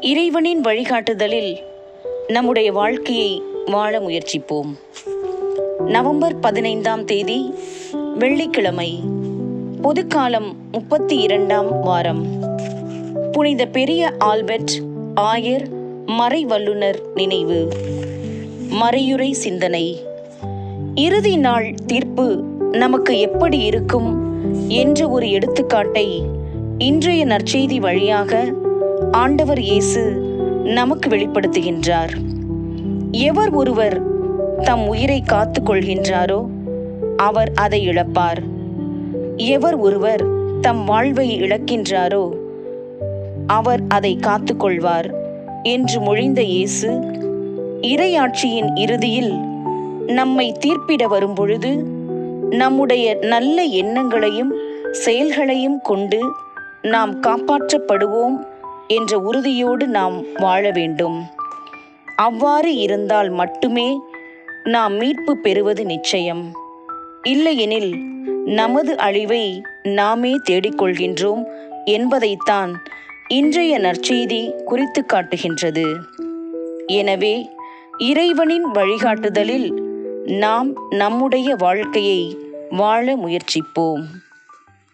இறைவனின் வழிகாட்டுதலில் நம்முடைய வாழ்க்கையை வாழ முயற்சிப்போம். நவம்பர் பதினைந்தாம் தேதி வெள்ளிக்கிழமை பொதுக்காலம் முப்பத்தி இரண்டாம் வாரம். புனித பெரிய ஆல்பர்ட் ஆயர் மறை வல்லுநர் நினைவு. மறையுறை சிந்தனை. இறுதி நாள் தீர்ப்பு நமக்கு எப்படி இருக்கும் என்ற ஒரு எடுத்துக்காட்டை இன்றைய நற்செய்தி வழியாக ஆண்டவர் இயேசு நமக்கு வெளிப்படுத்துகின்றார். எவர் ஒருவர் தம் உயிரை காத்து கொள்கின்றாரோ அவர் அதை இழப்பார். எவர் ஒருவர் தம் வாழ்வை இழக்கின்றாரோ அவர் அதை காத்து கொள்வார் என்று மொழிந்த இயேசு இறையாட்சியின் இறுதியில் நம்மை தீர்ப்பிட வரும்பொழுது நம்முடைய நல்ல எண்ணங்களையும் செயல்களையும் கொண்டு நாம் காப்பாற்றப்படுவோம் என்ற உறுதியோடு நாம் வாழ வேண்டும். அவ்வாறு இருந்தால் மட்டுமே நாம் மீட்பு பெறுவது நிச்சயம். இல்லையெனில் நமது அழிவை நாமே தேடிக்கொள்கின்றோம் என்பதைத்தான் இன்றைய நற்செய்தி குறித்து காட்டுகின்றது. எனவே இறைவனின் வழிகாட்டுதலில் நாம் நம்முடைய வாழ்க்கையை வாழ முயற்சிப்போம்.